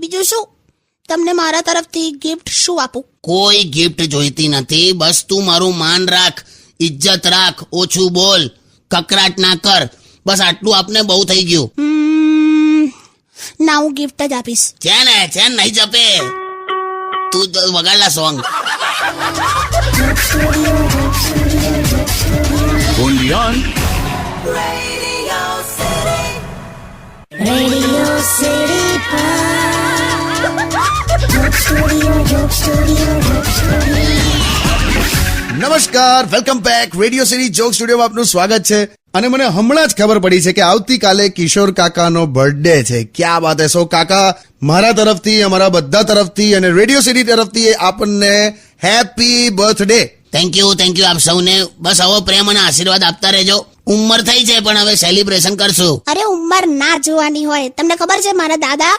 બીજું શું તમને મારા તરફથી ગિફ્ટ શું આપું કોઈ ગિફ્ટ જોઈતી નથી બસ તું મારું માન રાખ ઇજ્જત રાખ ઓછું બોલ કકરાટ ના કર બસ આટલું આપને બહુ થઈ ગયું હમ, ના હું ગિફ્ટ જ આપીશ છે ને છે ને નહીં જપે તું જ વગાડલા સોંગ નમસ્કાર welcome back radio city joke studio આપનું સ્વાગત છે. અને મને હમણાં જ ખબર પડી છે કે આવતીકાલે કિશોર કાકાનો બર્થડે છે. ક્યાં વાત હે? સો કાકા મારા તરફથી અમારા બધા તરફથી અને રેડિયો સિટી તરફથી આપણને happy birthday thank you thank you આપ સૌને બસ આવો પ્રેમ અને આશીર્વાદ આપતા રહેજો. ઉંમર થઈ છે પણ હવે સેલિબ્રેશન કરશું. અરે ઉંમર ના જોવાની હોય. તમને ખબર છે મારા દાદા